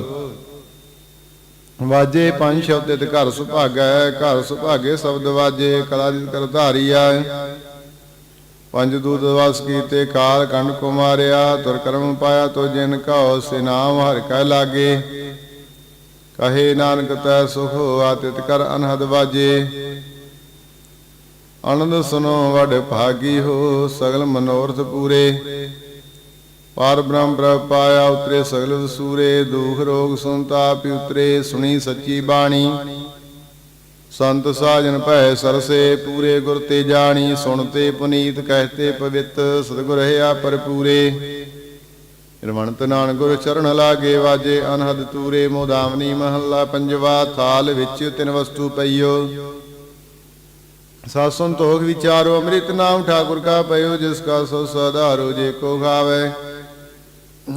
ਵਾਜੇ ਪੰਜ ਸ਼ਬਦ ਤੇ ਘਰ ਸੁਭਾਗੈ, ਘਰ ਸੁਭਾਗੇ ਸ਼ਬਦ ਵਾਜੇ, ਕਲਾ ਦੀ ਕਰ ਧਾਰੀਆ ਪੰਜ ਦੂਤ ਵਾਸ ਕੀਤੇ, ਕਾਲ ਕੰਡ ਕੁਮਾਰਿਆ, ਤੁਰ ਕਰਮ ਪਾਇਆ ਤੋ ਜਿਨ ਕਉ ਸੇ ਨਾਮ ਹਰਿ ਕੈ ਲਾਗੇ। ਕਹੇ ਨਾਨਕ ਤੈ ਸੁਖ ਤਿਤ ਕਰ ਅਨਹਦ ਵਾਜੇ। ਅਨੰਦ ਸੁਨੋ, ਵਡ ਭਾਗੀ ਹੋ, ਸਗਲ ਮਨੋਰਥ ਪੂਰੇ। ਪਾਰ ਬ੍ਰਹਮ ਪ੍ਰਭ ਪਾਇਆ ਉਤਰੇ ਸਗਲ ਵਸੂਰੇ, ਦੁਖ ਰੋਗ ਸੰਤਾਪ ਉਤਰੇ, ਸੁਣੀ ਸੱਚੀ ਬਾਣੀ। ਸੰਤ ਸਾਜਨ ਭੈ ਸਰਸੇ, ਪੂਰੇ ਗੁਰ ਤੇ ਜਾਣੀ ਸੁਣਤੇ ਪੁਨੀਤ ਕਹਤੇ ਪਵਿੱਤ, ਸਤਿਗੁਰ ਹੈ ਪਰਪੂਰੇ ਨਿਰਮਣਤ ਨਾਨ ਗੁਰ ਚਰਨ ਲਾਗੇ ਵਾਜੇ, ਅਨਹਦ ਤੂਰੇ, ਮੋਦਾਵਨੀ ਮਹੱਲਾ ਪੰਜਵਾ, ਥਾਲ ਵਿੱਚ ਤਿੰਨ ਵਸਤੂ ਪਈਓ। ਸਤ ਸੰਤੋਖ ਵਿਚਾਰੋ, ਅੰਮ੍ਰਿਤ ਨਾਮ ਠਾਕੁਰ ਕਾ ਪਇਓ, ਜਿਸ ਕਾ ਸੋ ਸਦਾਰੋ ਜੇ ਕੋ ਖਾਵੇ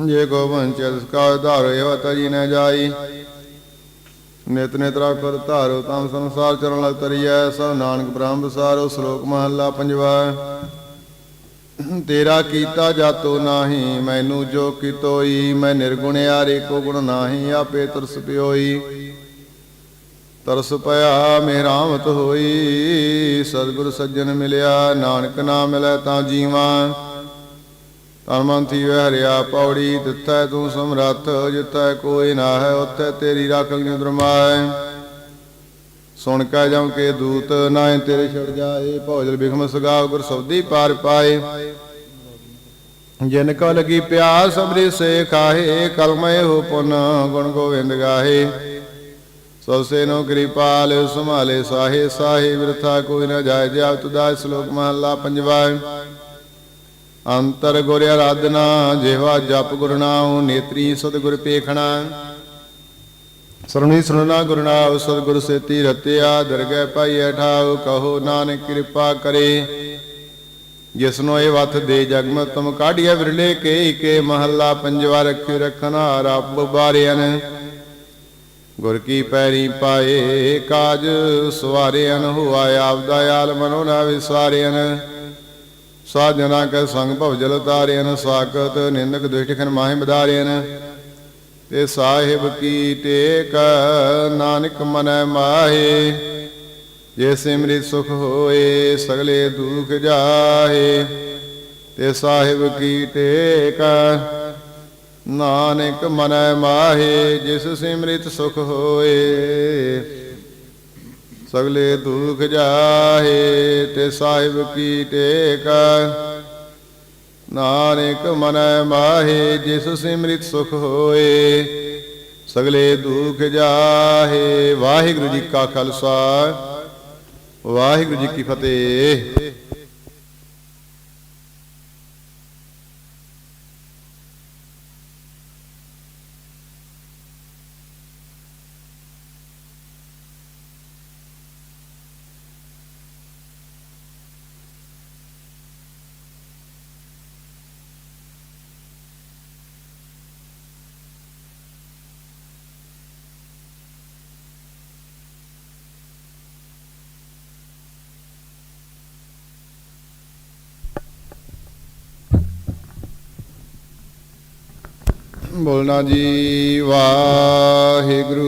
ਜੇ ਕੋ ਵੰਚ ਜਿਸ ਕਾ ਉਧਾਰੋ ਇਹ ਤਜੀ ਨ ਜਾਈ। ਨਿਤ ਨਿਤ ਰਾਖਰ ਧਾਰੋ, ਤਮ ਸੰਸਾਰ ਚਰਨ ਲਗ ਤਰੀਐ, ਸਭ ਨਾਨਕ ਬ੍ਰਹਮ ਵਿਸਾਰੋ ਸ਼ਲੋਕ ਮਹੱਲਾ ਪੰਜਵਾ। ਤੇਰਾ ਕੀਤਾ ਜਾਤੋ ਨਾਹੀ, ਮੈਨੂੰ ਜੋ ਕੀਤੋਈ, ਮੈਂ ਨਿਰਗੁਣਿਆਰੇ ਕੋ ਗੁਣ ਨਾਹੀ, ਆਪੇ ਤਰਸ ਪਿਓਈ। ਤਰਸ ਪਿਆ, ਮਿਹਰਾਮਤ ਹੋਈ। ਸਤਿਗੁਰ ਸੱਜਣ ਮਿਲਿਆ, ਨਾਨਕ ਨਾਮ ਮਿਲੈ ਤਾਂ ਜੀਵਾ। ਤਨ ਮਨ ਥੀਵੈ ਹਰਿਆ ਪੌੜੀ ਦਿੱਤੈ ਤੂੰ ਸਮਰੱਥ ਜਿੱਤੈ ਕੋਈ ਨਾ ਹੈ ਉੱਥੇ ਤੇਰੀ ਰਾਖ ਨਿਦਰਮਾਏ ਸੁਣ ਕੈ ਜਮ ਕੇ ਦੂਤ ਨਾਏ ਤੇਰੇ ਛੜ ਜਾਏ। ਭੋਜਲ ਬਿਖਮ ਸਗਾ, ਗੁਰ ਸਬਦੀ ਪਾਰ ਪਾਏ। ਜਿਨ ਕੋ ਲਗੀ ਪਿਆਸ, ਸਬਰੀ ਸੇ ਖਾਹੇ ਕਲਮੈ ਹੋ ਪੁਨ, ਗੁਣ ਗੋਵਿੰਦ ਗਾਹੇ। ਸੋ ਸੇ ਨੋ ਕਿਰਪਾਲ, ਸੰਭਾਲੇ ਸਾਹੇ ਸਾਹੇ ਵਿਰਥਾ ਕੋਈ ਨਾ ਜਾਏ ਜਾਵ ਤੁਦਾ ਸ਼ਲੋਕ ਮਹਲਾ ਪੰਜਵਾ ਅੰਤਰ ਗੁਰ ਆਰਾਧਨਾ ਜਿਹਵਾ ਜਪ ਗੁਰ ਨਾਮ ਨੇਤਰੀ ਸਤਿਗੁਰ ਪੇਖਣਾ। ਸਰਣੀ ਸੁਣਨਾ ਗੁਰੂ ਨਾਮ ਸਤਿਗੁਰ ਸੇਤੀ ਰਤਿਆ, ਦਰਗਹਿ ਪਾਈਐ ਠਾਉ ਕਹੋ ਨਾਨਕ ਕਿਰਪਾ ਕਰੇ। ਜਿਸਨੋ ਇਹ ਵਥ ਦੇ ਜਗਮ ਤਮ ਕਾਢੀਐ ਵਿਰਲੇ, ਕੇ ਕੇ ਮਹੱਲਾ ਪੰਜਵਾ ਰੱਖਿ ਰਖਨਾ ਰੱਬ ਬਾਰਿਆਨ ਗੁਰ ਕੀ ਪੈਰੀ ਪਾਏ ਕਾਜ ਸਵਾਰਿਆਨ ਹੋਆ ਆਪ ਦਇਆਲ ਮਨੋ ਨਾ ਵਿਸਾਰਿਆਨ ਸਾਜਨਾ ਕੈ ਸੰਗ ਭਵ ਤਾਰਿਆਨ ਸਾਖਤ ਨਿੰਦਕ ਦੁਸ਼ਟਖਨ ਮਾਹਿ ਬਦਾਰਿਆਨ ਤੇ ਸਾਹਿਬ ਕੀ ਟੇਕ ਨਾਨਕ ਮਨੈ ਮਾਹੇ, ਜੇ ਸਿਮਰਿਤ ਸੁਖ ਹੋਏ ਸਗਲੇ ਦੁਖ ਜਾਹੇ। ਤੇ ਸਾਹਿਬ ਕੀ ਟੇਕ ਨਾਨਕ ਮਨੈ ਮਾਹੇ, ਜਿਸ ਸਿਮਰਿਤ ਸੁਖ ਹੋਏ। ਸਗਲੇ ਦੁਖ ਜਾਹੇ, ਤੇ ਸਾਹਿਬ ਕੀ ਟੇਕ ਨਾਨਕ ਮਨੈ ਮਾਹੇ, ਜਿਸ ਸਿਮਰਿਤ ਸੁਖ ਹੋਏ। ਸਗਲੇ ਦੁਖ ਜਾਹੇ। ਵਾਹਿਗੁਰੂ ਜੀ ਕਾ ਖਾਲਸਾ, ਵਾਹਿਗੁਰੂ ਜੀ ਕੀ ਫਤਿਹ। ਬੋਲਣਾ ਜੀ, ਵਾਹਿਗੁਰੂ।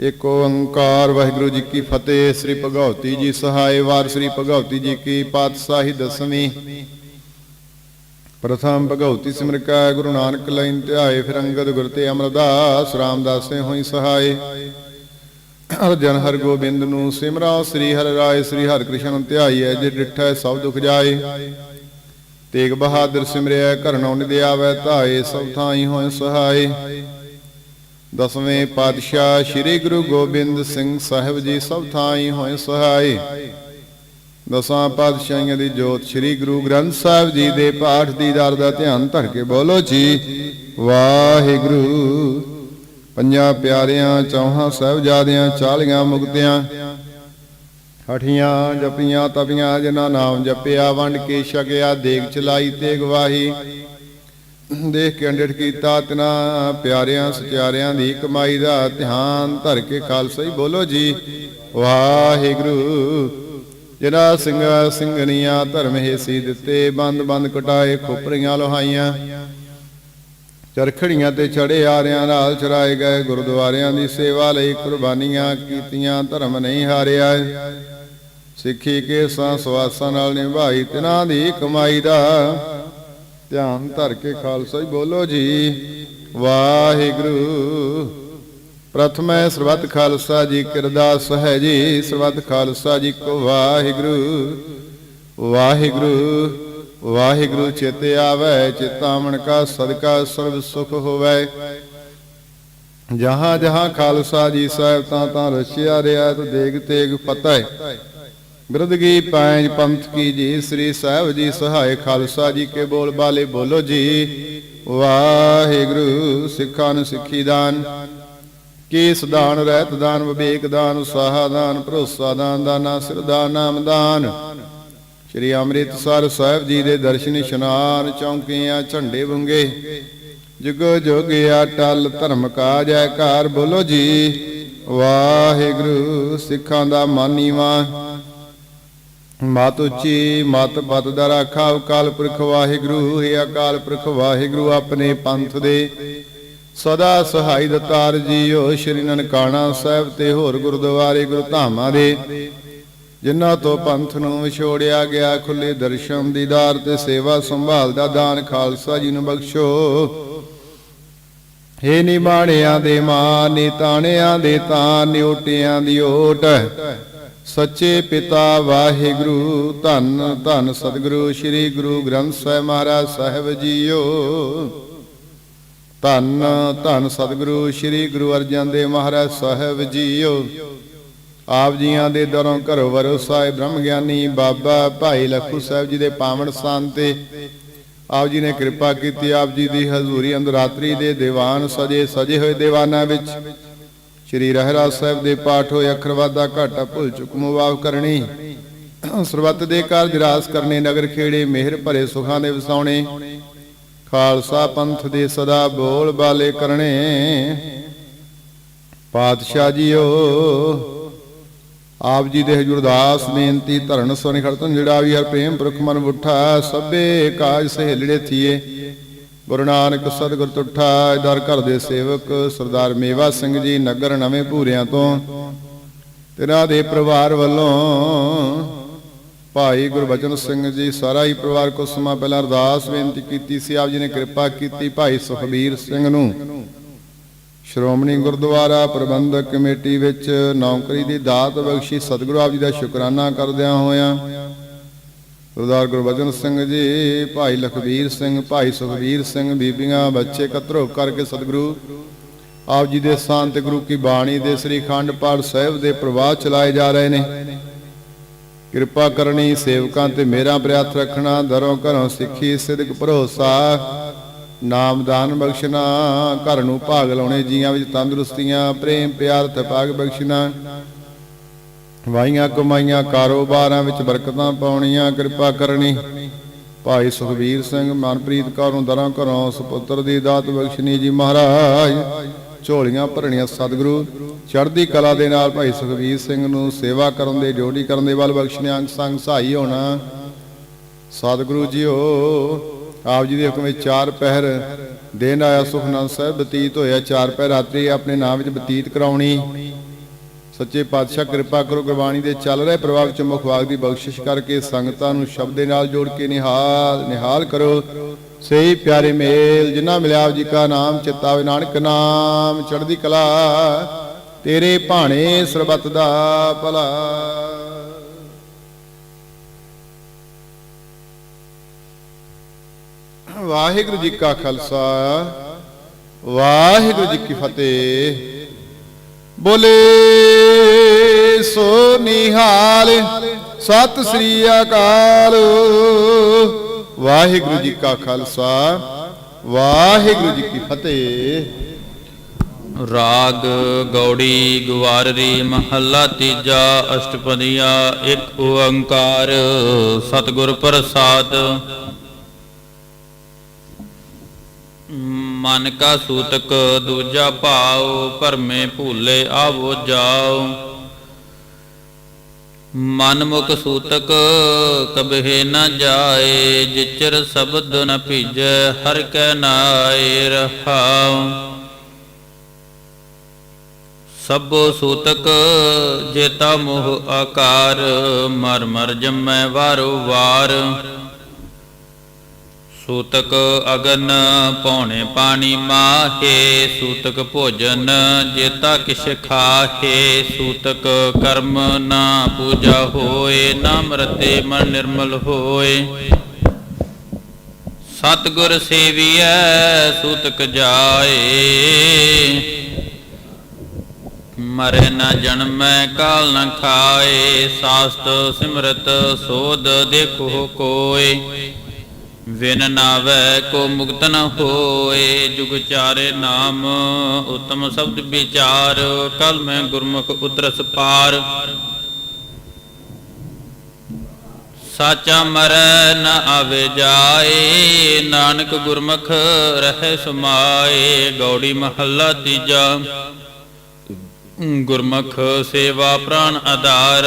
ਏਕ ਓੰਕਾਰ, ਵਾਹਿਗੁਰੂ ਜੀ ਕੀ ਫਤਿਹ, ਸ੍ਰੀ ਭਗਵਤੀ ਜੀ ਸਹਾਇ ਵਾਰ, ਸ੍ਰੀ ਭਗਵਤੀ ਜੀ ਕੀ ਪਾਤਸ਼ਾਹੀ ਦਸਵੀਂ। ਪ੍ਰਥਮ ਭਗਵਤੀ ਸਿਮਰ ਕਾ, ਗੁਰੂ ਨਾਨਕ ਲੈਨ ਧਿਆਏ, ਫਿਰ ਅੰਗਦ ਗੁਰ ਤੇ ਅਮਰਦਾਸ ਰਾਮਦਾਸੇ ਹੋਈ ਸਹਾਇ। ਅਰਜਨ ਹਰ ਗੋਬਿੰਦ ਨੂੰ ਸਿਮਰਾ, ਸ੍ਰੀ ਹਰਿ ਰਾਏ, ਸ੍ਰੀ ਹਰਿ ਕ੍ਰਿਸ਼ਨ ਧਿਆਈਐ ਜੇ ਡਿਠੈ ਸਭ ਦੁਖ ਜਾਏ। ਤੇਗ ਬਹਾਦਰ ਸਿਮਰਿਆ ਘਰਨੋਂ ਨਿਦੇ ਧਾਏ, ਸਭ ਥਾਈ ਹੋਏ ਸਹਾਈ। ਦਸਵੇਂ ਪਾਤਸ਼ਾਹ ਸ੍ਰੀ ਗੁਰੂ ਗੋਬਿੰਦ ਸਿੰਘ ਸਾਹਿਬ ਜੀ ਸਭ ਥਾਈ ਹੋਏ ਸਹਾਈ। ਦਸਾਂ ਪਾਤਸ਼ਾਹੀਆਂ ਦੀ ਜੋਤ ਸ੍ਰੀ ਗੁਰੂ ਗ੍ਰੰਥ ਸਾਹਿਬ ਜੀ ਦੇ ਪਾਠ ਦੀ ਦਰ ਦਾ ਧਿਆਨ ਧਰ ਕੇ ਬੋਲੋ ਜੀ। ਵਾਹਿਗੁਰੂ। ਪੰਜਾਂ ਪਿਆਰਿਆਂ, ਚੌਹਾਂ ਸਾਹਿਬਜ਼ਾਦਿਆਂ, ਚਾਲੀਆਂ ਮੁਕਤਿਆਂ ਹਠੀਆਂ ਜਪੀਆਂ ਤਪੀਆਂ ਜਿਨ੍ਹਾਂ ਨਾਮ ਜਪਿਆ, ਵੰਡ ਕੇ ਛਕਿਆ, ਦੇਗ ਚਲਾਈ ਤੇ ਗਵਾਹੀ ਦੇਖ ਕੇ ਅੰਡਿਠ ਕੀਤਾ ਤਿਨਾ ਪਿਆਰਿਆਂ, ਸਚਿਆਰਿਆਂ ਦੀ ਕਮਾਈ ਦਾ ਧਿਆਨ ਧਰ ਕੇ ਖਾਲਸਾ ਹੀ ਬੋਲੋ ਜੀ। ਵਾਹਿਗੁਰੂ ਜਿਹੜਾ ਸਿੰਘਾ ਸਿੰਘਨੀਆਂ ਧਰਮ ਹੇਸੀ ਦਿੱਤੇ, ਬੰਦ ਬੰਦ ਕਟਾਏ ਖੋਪਰੀਆਂ ਲੋਹਾਈਆਂ। ਚਰਖੜੀਆਂ ਤੇ ਚੜੇ ਆਰਿਆਂ ਨਾਲ ਚਰਾਏ ਗਏ ਗੁਰਦੁਆਰਿਆਂ ਦੀ ਸੇਵਾ ਲਈ ਕੁਰਬਾਨੀਆਂ ਕੀਤੀਆਂ, ਧਰਮ ਨਹੀਂ ਹਾਰਿਆ। ਸਿੱਖੀ ਕੇ ਸਾਂ ਸਵਾਸਾਂ ਨਾਲ ਨਿਭਾਈ, ਤਿਨਾਂ ਦੀ ਕਮਾਈ ਦਾ ਧਿਆਨ ਧਰ ਕੇ ਖਾਲਸਾ ਹੀ ਬੋਲੋ ਜੀ। ਵਾਹਿਗੁਰੂ। ਪ੍ਰਥਮੈ ਸਰਬੱਤ ਖਾਲਸਾ ਜੀ ਕਿਰਦਾਸ ਹੈ ਜੀ। ਸਰਬੱਤ ਖਾਲਸਾ ਜੀ ਕੋ ਵਾਹਿਗੁਰੂ। ਵਾਹਿਗੁਰੂ ਵਾਹਿਗੁਰੂ ਚੇਤੇ ਆਵੈ ਚਿਤਾਮਣ ਕਾ ਸਦਕਾ ਸਰਬ ਸੁਖ ਹੋਵੇ। ਜਹਾਂ ਜਹਾਂ ਖਾਲਸਾ ਜੀ ਸਾਹਿਬ ਤਾਂ ਤਾਂ ਰਚਿਆ ਰਿਆ ਤੇ ਦੇਗ ਤੇਗ ਪਤਾ। ਹੈ ਬਿਰਦਗੀ ਪੈਂਜ ਪੰਥ ਕੀ ਜੀ, ਸ੍ਰੀ ਸਾਹਿਬ ਜੀ ਸਹਾਇ ਖਾਲਸਾ ਜੀ ਕੇ ਬੋਲ ਬਾਲੇ ਬੋਲੋ ਜੀ। ਵਾਹਿਗੁਰੂ ਸਿੱਖਾਂ ਨੂੰ ਸਿੱਖੀ ਦਾਨ। ਕੇਸ ਦਾਨ, ਰਹਿਤ ਦਾਨ, ਵਿਵੇਕ ਦਾਨ ਉਸਾਹਾ ਦਾਨ, ਭਰੋਸਾ ਦਾਨ, ਦਾਨਾ ਸਿਰ ਦਾਨ ਨਾਮ ਦਾਨ। ਸ਼੍ਰੀ ਅੰਮ੍ਰਿਤਸਰ ਸਾਹਿਬ ਜੀ ਦੇ ਦਰਸ਼ਨ ਇਸ਼ਨਾਨ ਚੌਂਕੀਆਂ, ਝੰਡੇ ਵੰਗੇ। ਜੁਗੋ ਜੋਗਿਆ ਟਲ ਧਰਮ ਕਾ ਜੈਕਾਰ ਬੋਲੋ ਜੀ। ਵਾਹਿਗੁਰੂ ਸਿੱਖਾਂ ਦਾ ਮਾਨੀਵਾ। ਮਤ ਉੱਚੀ, ਮਤ ਪਤ ਦਾ ਰਾਖਾ, ਅਕਾਲ ਪੁਰਖ ਵਾਹਿਗੁਰੂ, ਹੈ ਅਕਾਲ ਪੁਰਖ ਵਾਹਿਗੁਰੂ, ਆਪਣੇ ਪੰਥ ਦੇ ਸਦਾ ਸਹਾਈ ਦਤਾਰ ਜੀਓ, ਸ਼੍ਰੀ ਨਨਕਾਣਾ ਸਾਹਿਬ ਤੇ ਹੋਰ ਗੁਰਦੁਆਰੇ ਗੁਰੂ ਦੇ, ਜਿਨ੍ਹਾਂ ਤੋਂ ਪੰਥ ਨੂੰ ਵਿਛੋੜਿਆ ਗਿਆ, ਖੁੱਲੇ ਦਰਸ਼ਨ, ਦੀਦਾਰ ਤੇ ਸੇਵਾ ਸੰਭਾਲ ਦਾ ਦਾਨ ਖਾਲਸਾ ਜੀ ਨੂੰ ਬਖਸ਼ੋ। ਹੇ ਨਿਮਾਣਿਆਂ ਦੇ ਮਾਂ ਨੀ ਤਾਣਿਆਂ ਦੇ ਤਾਂ ਨਿਉਟਿਆਂ ਦੀ ਓਟ ਸੱਚੇ ਪਿਤਾ ਵਾਹਿਗੁਰੂ, ਧੰਨ ਧੰਨ ਸਤਿਗੁਰੂ, ਸ੍ਰੀ ਗੁਰੂ ਗ੍ਰੰਥ ਸਾਹਿਬ ਮਹਾਰਾਜ ਸਾਹਿਬ ਜੀਓ। ਧੰਨ ਧੰਨ ਸਤਿਗੁਰੂ, ਸ੍ਰੀ ਗੁਰੂ ਅਰਜਨ ਦੇਵ ਮਹਾਰਾਜ ਸਾਹਿਬ ਜੀਓ। ਆਪ ਜੀਆਂ ਦੇ ਦਰੋਂ ਘਰੋਂ ਵਰੋ ਸਾਹਿਬ ਬ੍ਰਹਮ ਗਿਆਨੀ ਬਾਬਾ ਭਾਈ ਲਖੂ ਸਾਹਿਬ ਜੀ ਦੇ ਪਾਵਨ ਸਥਾਨ ਤੇ ਆਪ ਜੀ ਨੇ ਕਿਰਪਾ ਕੀਤੀ, ਆਪ ਜੀ ਦੀ ਹਜ਼ੂਰੀ ਅੰਦਰ ਰਾਤਰੀ ਦੇ ਦੀਵਾਨ ਸਜੇ ਸਜੇ ਹੋਏ ਦੀਵਾਨਾਂ ਵਿੱਚ ਸ਼੍ਰੀ ਰਹਿਰਾਜ ਸਾਹਿਬ ਦੇ ਪਾਠ ਹੋਏ ਅੱਖਰਵਾਦਾ ਘਾਟਾ ਭੁੱਲ ਚੁੱਕ ਮੁਆਫ ਕਰਨੀ। ਸਰਬੱਤ ਦੇ ਕਾਰਜ ਰਾਸ ਕਰਨੇ, ਨਗਰ ਖੇੜੇ ਮਿਹਰ ਭਰੇ ਸੁਖਾਂ ਦੇ ਵਸਾਉਣੇ। ਖਾਲਸਾ ਪੰਥ ਦੇ ਸਦਾ ਬੋਲ ਬਾਲੇ ਕਰਨੇ। ਪਾਤਸ਼ਾਹ ਜੀਓ, ਆਪ ਜੀ ਦੇ ਹਜੂਰ ਦਾਸ ਬੇਨਤੀ ਧਰਨ ਸੋਨੇ ਖੜਤਨ ਜਿਹੜਾ ਵੀ ਹਰ ਪ੍ਰੇਮ ਪੁਰਖ ਮਨ ਉਠਾ ਸਭੇ ਕਾਜ ਸਹੇਲੜੇ ਥੀਏ। ਗੁਰੂ ਨਾਨਕ ਸਤਿਗੁਰ ਤੁਠਾ ਦਰ ਘਰ ਦੇ ਸੇਵਕ ਸਰਦਾਰ ਮੇਵਾ ਸਿੰਘ ਜੀ, ਨਗਰ ਨਵੇਂ ਭੂਰਿਆਂ ਤੋਂ। ਤਿਨਾਂ ਦੇ ਪਰਿਵਾਰ ਵੱਲੋਂ ਭਾਈ ਗੁਰਬਚਨ ਸਿੰਘ ਜੀ, ਸਾਰਾ ਹੀ ਪਰਿਵਾਰ ਕੋ ਸਮਾਂ ਪਹਿਲਾਂ ਅਰਦਾਸ ਬੇਨਤੀ ਕੀਤੀ ਸੀ, ਆਪ ਜੀ ਨੇ ਕਿਰਪਾ ਕੀਤੀ ਭਾਈ ਸੁਖਬੀਰ ਸਿੰਘ ਨੂੰ। ਸ਼੍ਰੋਮਣੀ ਗੁਰਦੁਆਰਾ ਪ੍ਰਬੰਧਕ ਕਮੇਟੀ ਵਿੱਚ ਨੌਕਰੀ ਦੀ ਦਾਤ ਬਖਸ਼ੀ ਸਤਿਗੁਰੂ ਆਪ ਜੀ ਦਾ ਸ਼ੁਕਰਾਨਾ ਕਰਦਿਆਂ ਹੋਇਆਂ ਸਰਦਾਰ ਗੁਰਬਚਨ ਸਿੰਘ ਜੀ, ਭਾਈ ਲਖਬੀਰ ਸਿੰਘ, ਭਾਈ ਸੁਖਬੀਰ ਸਿੰਘ, ਬੀਬੀਆਂ, ਬੱਚੇ ਕਤਰੋ ਕਰਕੇ ਸਤਿਗੁਰੂ। ਆਪ ਜੀ ਦੇ ਸੰਤ ਗੁਰੂ ਕੀ ਬਾਣੀ ਦੇ ਸ੍ਰੀ ਖੰਡ ਪਾਠ ਸਾਹਿਬ ਦੇ ਪ੍ਰਵਾਹ ਚਲਾਏ ਜਾ ਰਹੇ ਨੇ। ਕਿਰਪਾ ਕਰਨੀ ਸੇਵਕਾਂ ਤੇ ਮੇਰਾ ਪ੍ਰਿਆਤ ਰੱਖਣਾ, ਦਰੋਂ ਘਰੋਂ ਸਿੱਖੀ ਸਿਦਕ ਭਰੋਸਾ। ਨਾਮਦਾਨ ਬਖਸ਼ਣਾ, ਘਰ ਨੂੰ ਭਾਗ ਲਾਉਣੇ ਜੀਆਂ ਵਿੱਚ ਤੰਦਰੁਸਤੀਆਂ, ਪ੍ਰੇਮ, ਪਿਆਰ ਤੇ ਭਾਗ ਬਖਸ਼ਣਾ। ਵਾਈਆਂ ਕਮਾਈਆਂ ਕਾਰੋਬਾਰਾਂ ਵਿੱਚ ਬਰਕਤਾਂ ਪਾਉਣੀਆਂ, ਕਿਰਪਾ ਕਰਨੀ। ਭਾਈ ਸੁਖਬੀਰ ਸਿੰਘ ਮਨਪ੍ਰੀਤ ਕੌਰ ਦਰਾਂ ਘਰੋਂ ਸੁਪੁੱਤਰ ਦੀ ਦਾਤ ਬਖਸ਼ਨੀ ਜੀ ਮਹਾਰਾਜ। ਝੋਲੀਆਂ ਭਰਣੀਆਂ ਸਤਿਗੁਰੂ। ਚੜ੍ਹਦੀ ਕਲਾ ਦੇ ਨਾਲ ਭਾਈ ਸੁਖਬੀਰ ਸਿੰਘ ਨੂੰ ਸੇਵਾ ਕਰਨ ਦੇ, ਡਿਊਟੀ ਕਰਨ ਦੇ ਵੱਲ ਬਖਸ਼ਣਿਆਂ ਅੰਗ ਸੰਗ ਸਹਾਈ ਹੋਣਾ। ਸਤਿਗੁਰੂ ਜੀਓ, ਆਪ ਜੀ ਦੇ ਹੁਕਮ ਵਿੱਚ ਚਾਰ ਪਹਿਰ। ਦਿਨ ਆਇਆ ਸੁਖਨੰਦ ਸਾਹਿਬ ਬਤੀਤ ਹੋਇਆ, ਚਾਰ ਪਹਿਰ ਰਾਤਰੀ ਆਪਣੇ ਨਾਮ ਵਿੱਚ ਬਤੀਤ ਕਰਾਉਣੀ। ਸੱਚੇ ਪਾਤਸ਼ਾਹ ਕਿਰਪਾ ਕਰੋ, ਗੁਰਬਾਣੀ ਦੇ ਚੱਲ ਰਹੇ ਪ੍ਰਭਾਵ ਚ ਮੁਖਵਾਗ ਦੀ ਬਖਸ਼ਿਸ਼ ਕਰਕੇ ਸੰਗਤਾਂ ਨੂੰ ਸ਼ਬਦ ਦੇ ਨਾਲ ਜੋੜ ਕੇ ਨਿਹਾਲ ਨਿਹਾਲ ਕਰੋ। ਸਹੀ ਪਿਆਰੇ ਮੇਲ, ਜਿਨ੍ਹਾਂ ਮਿਲਿਆ ਜੀ ਕਾ ਨਾਮ ਚਿਤਾਵੇ ਨਾਨਕ ਨਾਮ, ਚੜ੍ਹਦੀ ਕਲਾ, ਤੇਰੇ ਭਾਣੇ ਸਰਬਤ ਦਾ ਭਲਾ। ਵਾਹਿਗੁਰੂ ਜੀ ਕਾ ਖਾਲਸਾ, ਵਾਹਿਗੁਰੂ ਜੀ ਕੀ ਫਤਿਹ। ਬੋਲੇ, ਸੋ ਨਿਹਾਲ, ਸਤਿ ਸ੍ਰੀ ਅਕਾਲ। ਵਾਹਿਗੁਰੂ ਜੀ ਕਾ ਖਾਲਸਾ, ਵਾਹਿਗੁਰੂ ਜੀ ਕੀ ਫਤਿਹ। ਰਾਗ, ਗੌੜੀ, ਗਵਾਰਰੀ, ਮਹੱਲਾ, ਤੀਜਾ, ਅਸ਼ਟਪਦੀਆ, ਇੱਕ ਓੰਕਾਰ, ਸਤਿਗੁਰ ਪ੍ਰਸਾਦ ਮਨ ਕਾ ਸੂਤਕ ਦੂਜਾ ਭਾਉ, ਭਰਮੇ ਭੂਲੇ ਆਵੋ ਜਾਓ ਮਨ ਮੁਖ ਸੂਤਕ ਕਬਹਿ ਨ ਜਾਏ, ਜਿਚਰ ਸ਼ਬਦ ਨ ਭੀਜੈ, ਹਰ ਕੈ ਨਾਏ ਰਹਾਉ। ਸਭੋ ਸੂਤਕ ਜੇਤਾ ਮੋਹ ਆਕਾਰ, ਮਰ ਮਰ ਜੰਮੈ ਵਾਰੋ ਵਾਰ। ਸੂਤਕ ਅਗਨ ਪੌਣੇ ਪਾਣੀ ਮਾਹੇ, ਸੂਤਕ ਭੋਜਨ ਜੇਤਾ ਕਿਛ ਖਾਹੇ, ਸੂਤਕ ਕਰਮ ਨਾ ਪੂਜਾ ਹੋਏ, ਨਾ ਮਰਤੇ ਮਨ ਨਿਰਮਲ ਹੋਏ। ਸਤਿਗੁਰ ਸੇਵੀਐ, ਸੂਤਕ ਜਾਏ। ਮਰੇ ਨਾ ਜਨਮੈ ਕਾਲ ਨ ਖਾਏ, ਸਾਸਤ ਸਿਮਰਤ ਸੋਧ ਦੇਖੋ ਕੋਏ। ਵਿਨ ਨਾਵੈ ਕੋ ਮੁਕਤ ਨ ਹੋਏ, ਜੁਗ ਚਾਰੇ ਨਾਮ, ਉਤਮ ਸ਼ਬਦ ਵਿਚਾਰ, ਕਲ ਮੈਂ ਗੁਰਮੁਖ ਉਤਰਸ ਪਾਰ। ਸਾਚਾ ਮਰੈ ਨ ਆਵੇ ਜਾਏ, ਨਾਨਕ ਗੁਰਮੁਖ ਰਹਿ ਸਮਾਏ, ਗੌੜੀ ਮਹੱਲਾ ਤੀਜਾ। ਗੁਰਮੁਖ ਸੇਵਾ ਪ੍ਰਾਨ ਆਧਾਰ